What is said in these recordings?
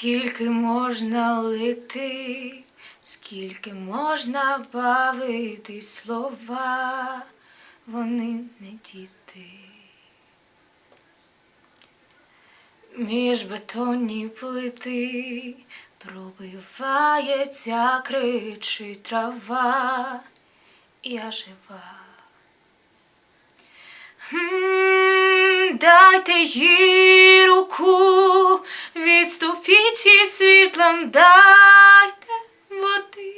Скільки можна лити, скільки можна бавити слова, вони не діти. Між бетонні плити пробивається кричить трава, я жива. М, Дайте їй руку, відступіть світлом дайте води.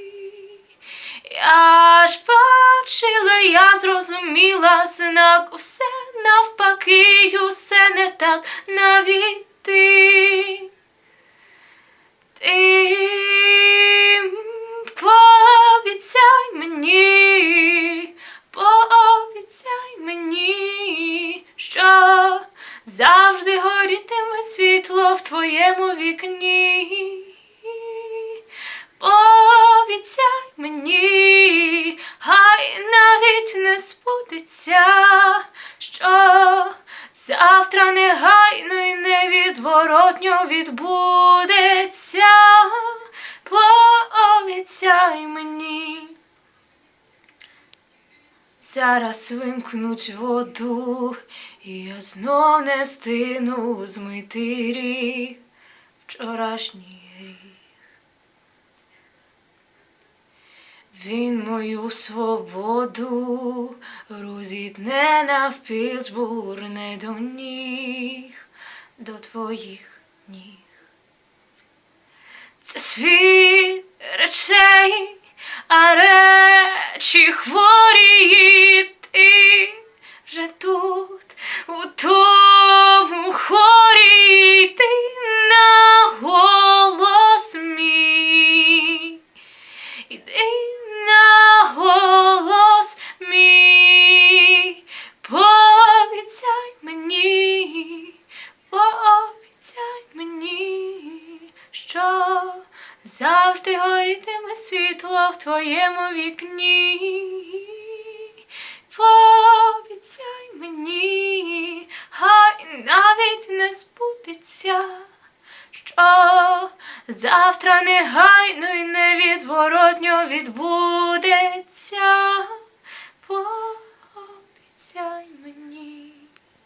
Аж бачила, я зрозуміла знак, усе навпаки, усе не так навіть світло в твоєму вікні. Пообіцяй мені, хай навіть не збудеться, що завтра негайно і невідворотньо відбудеться. Пообіцяй мені. Зараз вимкнуть воду, і знов не встигну змити ріг, вчорашній гріх. Він мою свободу розітне навпіл, збурне до ніг, до твоїх ніг. Це світ речей, а речі хворі що завжди горітиме світло в твоєму вікні. Пообіцяй мені, хай навіть не збудеться що завтра негайно й невідворотньо відбудеться.